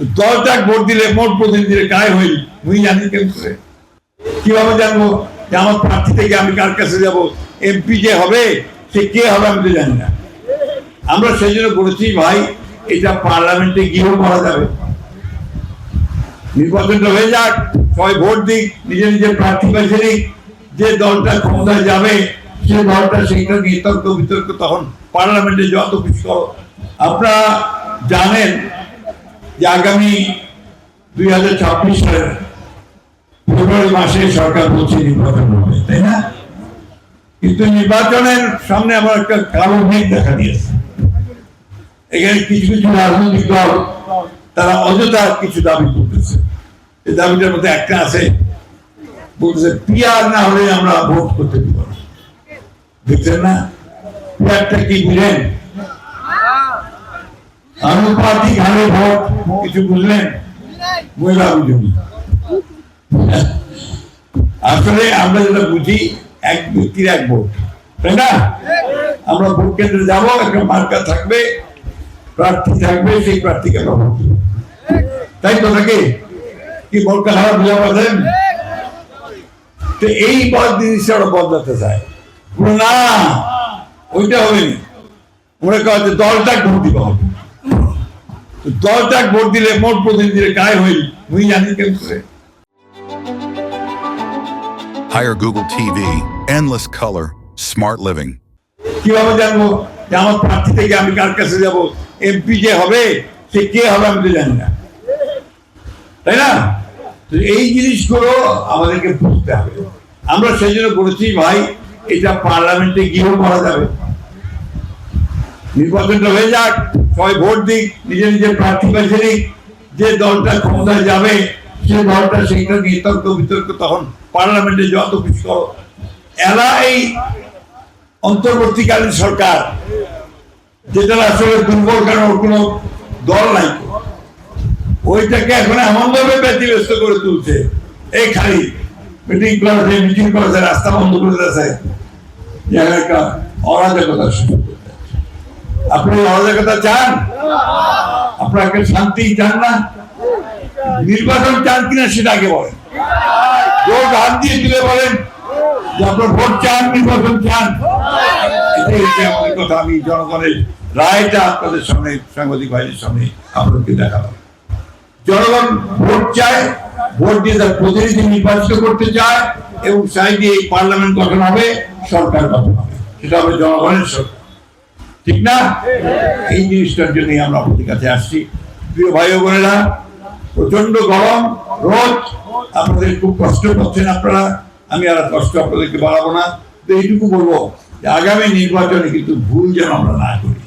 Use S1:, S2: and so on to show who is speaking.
S1: দলটা ভোট দিলে, মোট প্রতিনিধিরে কায় হইল? মুই জানি কেন করে। কীভাবে জানব যে আমার প্রার্থী থেকে আমি কার কাছে যাব? এমপি যে হবে, সে কে হবে আমি তো জানি না। আমরা সেই জন্য বলেছি, ভাই, এটা পার্লামেন্টে গিয়েও করা যাবে। নির্বাচনটা হয়ে যাক, সবাই ভোট দিক, নিজে নিজের প্রার্থী বেছে নিক। যে দলটা ক্ষমতায় যাবে, সে দলটা সেইটা নিয়ে তর্ক বিতর্ক তখন পার্লামেন্টে যত কিছু করো। আপনারা জানেন যে আগামী দুই হাজার ছাব্বিশ সালের ফেব্রুয়ারি মাসে সরকার বলছে নির্বাচন হবে তাই না? কিন্তু নির্বাচনের সামনে আমার একটা কালো মেঘ দেখা দিয়েছে। এখানে কিছু কিছু রাজনৈতিক দল তারা অযথা কিছু দাবি করতেছে। এই দাবিটার মধ্যে একটা আছে বলতেছে পিয়ার না হলে আমরা ভোট করতে দিব না। দেখছেন না? পিয়ারটা কি বুঝলেন আনুপাতিক হারে ভোট কিছু বুঝলেন মহিলা বুঝুন আসলে আমরা যেটা বুঝি, এক ব্যক্তির এক ভোট। তাই না? আমরা ভোট কেন্দ্রে যাব, একটা মার্কা থাকবে, প্রার্থী থাকবে, সেই প্রার্থীকে আমরা ভোট তাই তো নাকি? কি ভোটটা খারাপ বুঝা পাচ্ছেন তো এই বদ জিনিসটা ওরা বদলাতে চায়। না, ওইটা হবে না ওরা যে দলটা ভোট দিতে হবে। দলটা ভোট দিলে মোট প্রতিনিধিরে কায় হইল? মুই জানি কেন করে।
S2: Hire Google TV, endless color, smart living.
S1: কীভাবে জানব যে আমার প্রার্থী থেকে আমি কার কাছে যাব? এমপি যে হবে সে কে হবে আমি তো জানি না। তাই না? এই জিনিসগুলো আমাদেরকে বুঝতে হবে। আমরা সেই জন্য বলেছি ভাই এটা পার্লামেন্টে গিয়েও করা যাবে। নির্বাচনটা হয়ে যাক, সবাই ভোট দিক, নিজে নিজের প্রার্থী বেছে নিক, যে দলটা ক্ষমতায় যাবে, সে দলটা সেইটা নিয়ে তর্ক বিতর্ক তখন পার্লামেন্টে যত কিছু করো এরা এই অন্তর্বর্তীকালীন সরকার যেটা আসলে দুর্বল, কারণ ওর কোনো দল নাই। ওইটাকে এখন এমন ভাবে ব্যতিব্যস্ত করে তুলছে, এই খালি মিটিং করা করেছে মিটিং করেছে, রাস্তা বন্ধ করে যেন একটা অরাজকতা আপনি অরাজকতা চান? আপনাকে শান্তি চান না? নির্বাচন চান কিনা সেটা আগে বলেন। ভোট হাত দিয়ে দিলে বলেন যে আপনার ভোট চান, নির্বাচন চান। এটাই কথা। আমি জনগণের রায়টা আপনাদের সামনে, সাংবাদিক ভাইদের সামনে আপনাদেরকে দেখালাম। জনগণ ভোট চায়, ভোট দিয়ে তার প্রতিনিধি নির্বাচিত করতে চায় এবং চাই দিয়ে এই পার্লামেন্ট গঠন হবে, সরকার গঠন হবে। সেটা হবে জনগণের সরকার। ঠিক না? এই জিনিসটার জন্যই আমরা আপনাদের কাছে আসছি। প্রিয় ভাই বোনেরা প্রচণ্ড গরম, রোদ, আপনাদের খুব কষ্ট করছেন আপনারা। আমি আর কষ্ট আপনাদেরকে বাড়াবো না। তো এইটুকু বলব যে আগামী নির্বাচনে কিন্তু ভুল যেন আমরা না করি।